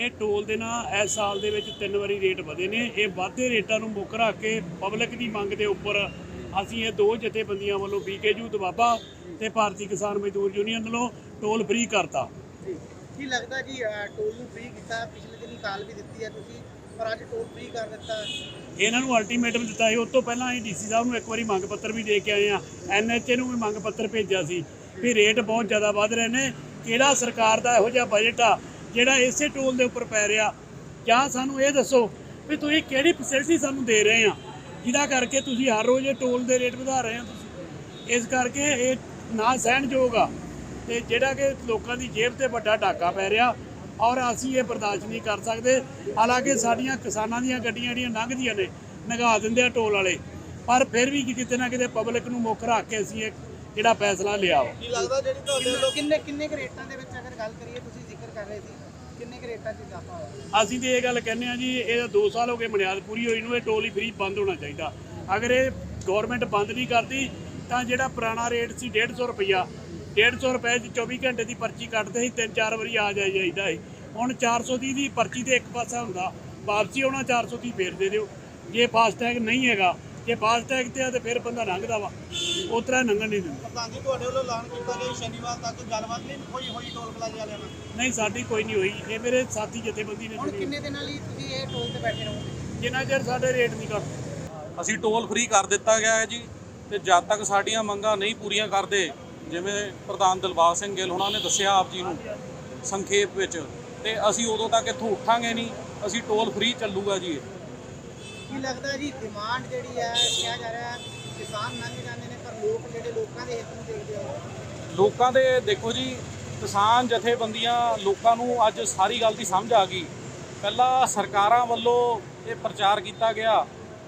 ਇਹ ਟੋਲ ਦੇ ਨਾ ਇਸ ਸਾਲ ਦੇ ਵਿੱਚ ਤਿੰਨ ਵਾਰੀ ਰੇਟ ਵਧੇ ਨੇ। ਇਹ ਵਾਧੇ ਰੇਟਾਂ ਨੂੰ ਮੁੱਖ ਰੱਖ ਕੇ ਪਬਲਿਕ ਦੀ ਮੰਗ ਦੇ ਉੱਪਰ ਅਸੀਂ ਇਹ ਦੋ ਜਥੇਬੰਦੀਆਂ ਵੱਲੋਂ ਬੀਕੇਯੂ ਦਬਾਬਾ ਤੇ ਭਾਰਤੀ ਕਿਸਾਨ ਮਜ਼ਦੂਰ ਯੂਨੀਅਨ ਵੱਲੋਂ ਟੋਲ ਫ੍ਰੀ ਕਰਤਾ। ਕੀ ਲੱਗਦਾ ਜੀ ਟੋਲ ਨੂੰ ਫ੍ਰੀ ਕੀਤਾ ਪਿਛਲੇ ਦਿਨੀ ਕਾਲ ਵੀ ਦਿੱਤੀ ਹੈ ਤੁਸੀਂ ਪਰ ਅੱਜ ਟੋਲ ਫ੍ਰੀ ਕਰ ਦਿੱਤਾ। ਇਹਨਾਂ ਨੂੰ ਅਲਟੀਮੇਟਮ ਦਿੱਤਾ ਸੀ। ਉਸ ਤੋਂ ਪਹਿਲਾਂ ਅਸੀਂ ਡੀਸੀ ਸਾਹਿਬ ਨੂੰ ਇੱਕ ਵਾਰੀ ਮੰਗ ਪੱਤਰ ਵੀ ਦੇ ਕੇ ਆਏ ਆ ਐਨਐਚਏ ਨੂੰ ਵੀ ਮੰਗ ਪੱਤਰ ਭੇਜਿਆ ਸੀ ਵੀ ਰੇਟ ਬਹੁਤ ਜ਼ਿਆਦਾ ਵੱਧ ਰਹੇ ਨੇ। ਕਿਹੜਾ ਸਰਕਾਰ ਦਾ ਇਹੋ ਜਿਹਾ ਬਜਟ ਆ? ਜਿਹੜਾ ਇਸੇ ਟੋਲ ਦੇ ਉੱਪਰ ਪੈ ਰਿਹਾ। ਜਾਂ ਸਾਨੂੰ ਇਹ ਦੱਸੋ ਵੀ ਤੁਸੀਂ ਕਿਹੜੀ ਫੈਸਿਲਿਟੀ ਸਾਨੂੰ ਦੇ ਰਹੇ ਆ? ਜਿਹਦਾ ਕਰਕੇ ਤੁਸੀਂ ਹਰ ਰੋਜ਼ ਇਹ ਟੋਲ ਦੇ ਰੇਟ ਵਧਾ ਰਹੇ ਆ ਤੁਸੀਂ। ਇਸ ਕਰਕੇ ਇਹ ਨਾ ਸਹਿਣਯੋਗ ਆ। ਤੇ ਜਿਹੜਾ ਕਿ ਲੋਕਾਂ ਦੀ ਜੇਬ ਤੇ ਵੱਡਾ ਡਾਕਾ ਪੈ ਰਿਹਾ ਔਰ ਅਸੀਂ ਇਹ ਬਰਦਾਸ਼ਤ ਨਹੀਂ ਕਰ ਸਕਦੇ। ਹਾਲਾਂਕਿ ਸਾਡੀਆਂ ਕਿਸਾਨਾਂ ਦੀਆਂ ਗੱਡੀਆਂ ਜਿਹੜੀਆਂ ਲੰਘਦੀਆਂ ਨੇ, ਨਗਾ ਦਿੰਦੇ ਆ ਟੋਲ ਵਾਲੇ। ਪਰ ਫਿਰ ਵੀ ਕਿਤੇ ਨਾ ਕਿਤੇ ਪਬਲਿਕ ਨੂੰ ਮੁੱਖ ਰੱਖ ਕੇ ਅਸੀਂ ਇਹ ਜਿਹੜਾ ਫੈਸਲਾ ਲਿਆ ਵਾ? ਕੀ ਲੱਗਦਾ ਜਿਹੜੀ ਤੁਹਾਡੇ ਵੱਲੋਂ ਕਿੰਨੇ ਕਿੰਨੇ ਰੇਟਾਂ ਦੇ ਵਿੱਚ ਅਗਰ ਗੱਲ ਕਰੀਏ ਤੁਸੀਂ ਜ਼ਿਕਰ ਕਰ ਰਹੇ ਸੀ ਕਿੰਨੇ ਰੇਟਾਂ 'ਚ ਇਜ਼ਾਫਾ ਹੋਇਆ? ਅਸੀਂ ਤੇ ਇਹ ਗੱਲ ਕਹਿੰਦੇ ਆ ਜੀ ਇਹ 2 ਸਾਲ ਹੋ ਗਏ ਬੁਨਿਆਦ ਪੂਰੀ ਹੋਈ ਨੂੰ ਇਹ ਟੋਲ ਹੀ ਫ੍ਰੀ ਬੰਦ ਹੋਣਾ ਚਾਹੀਦਾ। ਅਗਰ ਇਹ ਗਵਰਨਮੈਂਟ ਬੰਦ ਨਹੀਂ ਕਰਦੀ ਤਾਂ ਜਿਹੜਾ ਪੁਰਾਣਾ ਰੇਟ ਸੀ 150 ਰੁਪਈਆ 150 ਰੁਪਏ 'ਚ 24 ਘੰਟੇ ਦੀ ਪਰਚੀ ਕੱਟਦੇ ਸੀ ਤਿੰਨ ਚਾਰ ਵਾਰੀ ਆ ਜਾਈ ਜਾਈਦਾ ਸੀ। ਹੁਣ 430 ਦੀ ਪਰਚੀ ਤੇ ਇੱਕ ਪਾਸਾ ਹੁੰਦਾ ਵਾਪਸੀ ਆਉਣਾ 430 ਫੇਰ ਦੇ ਦਿਓ। ਜੇ ਫਾਸਟੈਗ ਨਹੀਂ ਹੈਗਾ ਜੇ ਫਾਸਟੈਗ ਤੇ ਆ ਤੇ ਫਿਰ ਬੰਦਾ ਲੰਘਦਾ ਵਾ। ਉਸ ਤਰ੍ਹਾਂ ਲੰਘਣ ਨਹੀਂ ਦਿੰਦਾ। ਪ੍ਰਧਾਨ ਜੀ ਤੁਹਾਡੇ ਵੱਲੋਂ ਐਲਾਨ ਕੀਤਾ ਗਿਆ ਸ਼ਨੀਵਾਰ ਤੱਕ ਗੱਲਬਾਤ ਨਹੀਂ ਹੋਈ ਹੋਈ ਟੋਲ ਪਲਾਜ਼ੇ ਵਾਲਿਆਂ ਨਾਲ? ਨਹੀਂ ਸਾਡੀ ਕੋਈ ਨਹੀਂ ਹੋਈ। ਇਹ ਮੇਰੇ ਸਾਥੀ ਜਥੇਬੰਦੀ ਨੇ ਹੁਣ। ਕਿੰਨੇ ਦਿਨਾਂ ਲਈ ਤੁਸੀਂ ਇਹ ਟੋਲ ਤੇ ਬੈਠੇ ਰਹੋਗੇ? ਜਿੰਨਾ ਚਿਰ ਸਾਡੇ ਰੇਟ ਨਹੀਂ ਘਟਦੇ ਅਸੀਂ ਟੋਲ ਫ੍ਰੀ ਕਰ ਦਿੱਤਾ ਗਿਆ ਹੈ ਜੀ ਤੇ ਜਦ ਤੱਕ ਸਾਡੀਆਂ ਮੰਗਾਂ ਨਹੀਂ ਪੂਰੀਆਂ ਕਰਦੇ ਜਿਵੇਂ ਪ੍ਰਧਾਨ ਦਿਲਬਾਗ ਸਿੰਘ ਗਿੱਲ ਉਹਨਾਂ ਨੇ ਦੱਸਿਆ ਆਪ ਜੀ ਨੂੰ ਸੰਖੇਪ ਵਿੱਚ ਤੇ ਅਸੀਂ ਉਦੋਂ ਤੱਕ ਇੱਥੋਂ ਉੱਠਾਂਗੇ ਨਹੀਂ। ਅਸੀਂ ਟੋਲ ਫ੍ਰੀ ਚੱਲੂਗਾ ਜੀ ਇਹ। ਕੀ ਲੱਗਦਾ ਜੀ ਡਿਮਾਂਡ ਜਿਹੜੀ ਹੈ, ਕਿਹਾ ਜਾ ਰਿਹਾ ਹੈ, ਕਿਸਾਨ ਲੰਘ ਜਾਂਦੇ ਨੇ, ਪਰ ਲੋਕ ਜਿਹੜੇ ਲੋਕਾਂ ਦੇ ਹਿੱਤ ਨੂੰ ਦੇਖਦੇ ਹੋ ਲੋਕਾਂ ਦੇ, ਦੇਖੋ ਜੀ, ਕਿਸਾਨ ਜਥੇਬੰਦੀਆਂ ਲੋਕਾਂ ਨੂੰ ਅੱਜ ਸਾਰੀ ਗੱਲ ਦੀ ਸਮਝ ਆ ਗਈ। ਪਹਿਲਾਂ ਸਰਕਾਰਾਂ ਵੱਲੋਂ ਇਹ ਪ੍ਰਚਾਰ ਕੀਤਾ ਗਿਆ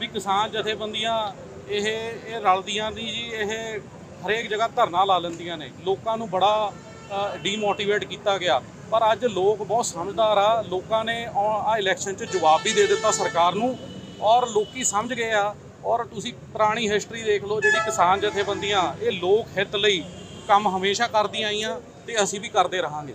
ਵੀ ਕਿਸਾਨ ਜਥੇਬੰਦੀਆਂ ਇਹ ਇਹ ਰਲਦੀਆਂ ਨਹੀਂ ਜੀ, ਇਹ ਹਰੇਕ ਜਗ੍ਹਾ ਧਰਨਾ ਲਾ ਲੈਂਦੀਆਂ ਨੇ। ਲੋਕਾਂ ਨੂੰ ਬੜਾ ਡੀਮੋਟੀਵੇਟ ਕੀਤਾ ਗਿਆ। ਪਰ ਅੱਜ ਲੋਕ ਬਹੁਤ ਸਮਝਦਾਰ ਆ। ਲੋਕਾਂ ਨੇ ਆ ਇਲੈਕਸ਼ਨ 'ਚ ਜਵਾਬ ਵੀ ਦੇ ਦਿੱਤਾ ਸਰਕਾਰ ਨੂੰ। ਔਰ ਲੋਕੀ ਸਮਝ ਗਏ ਆ, ਔਰ ਤੁਸੀਂ ਪੁਰਾਣੀ ਹਿਸਟਰੀ ਦੇਖ ਲਓ ਜਿਹੜੀ ਕਿਸਾਨ ਜਥੇਬੰਦੀਆਂ, ਇਹ ਲੋਕ ਹਿੱਤ ਲਈ ਕੰਮ ਹਮੇਸ਼ਾ ਕਰਦੀਆਂ ਆਈਆਂ ਤੇ ਅਸੀਂ ਵੀ ਕਰਦੇ ਰਹਾਂਗੇ।